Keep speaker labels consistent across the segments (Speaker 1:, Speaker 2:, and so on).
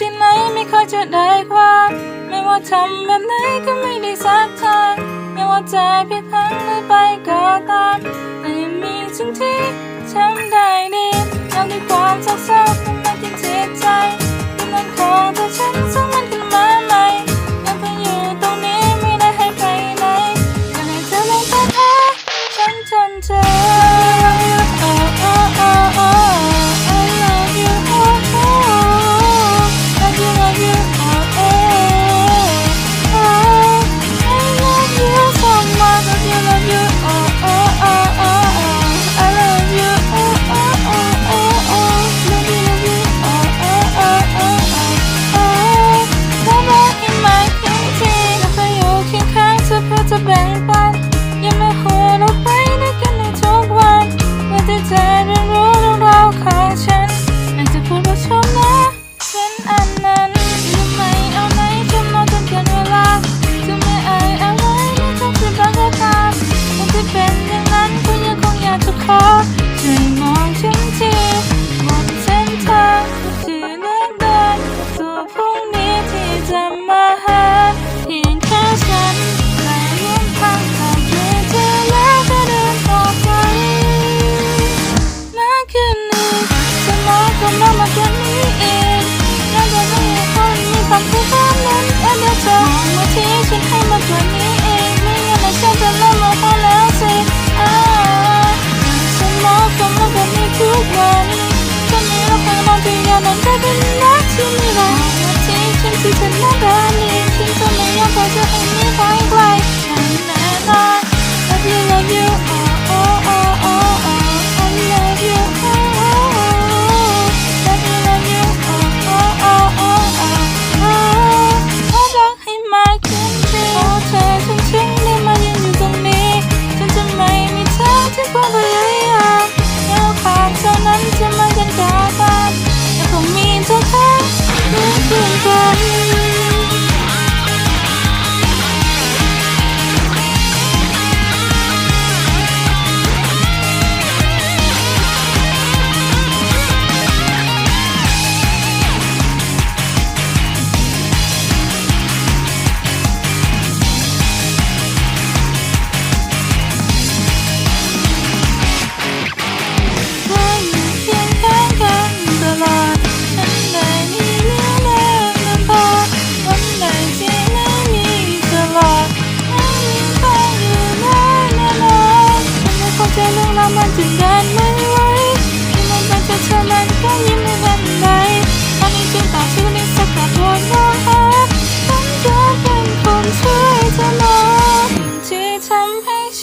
Speaker 1: ที่ไหนไม่เคยจะได้ความ ไม่ว่าทำแบบไหนก็ไม่ได้สักทางไม่ว่าใจผิดพังหรือไปก็ตามแต่ยังมีสิ่งที่ทำได้ดีแล้วด้ความเศร้าๆทำไมถึงเสียใจ อ็เดอร์เธอมาที่ฉันให้มาตัวนี้เองไม่งั้นฉันจะเลิกมาพอแล้วสิ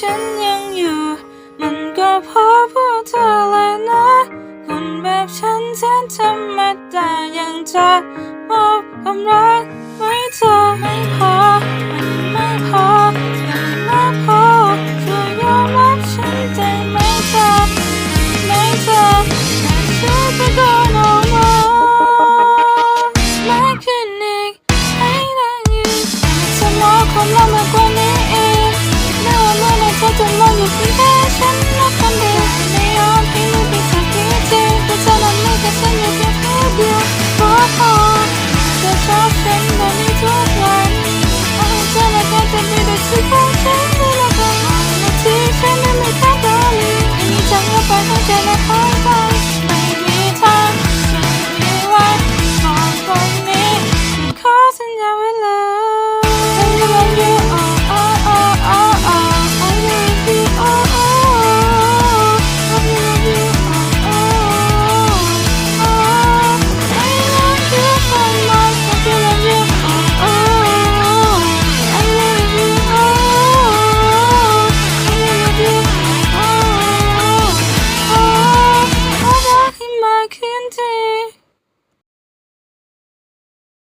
Speaker 1: ฉันยังอยู่ มันก็เพราะพวกเธอเลยนะ คนแบบฉันแทนธรรมดายังจะมอบความรักไว้เธอไม่พอ มันไม่พอยังไม่พอช่วยอมรับฉันได้ไหมเธอไหมเธอแต่ช่วยไปนเอาไมากขึ้นอีกใหนางอีกจะมอบความรักมากกว่า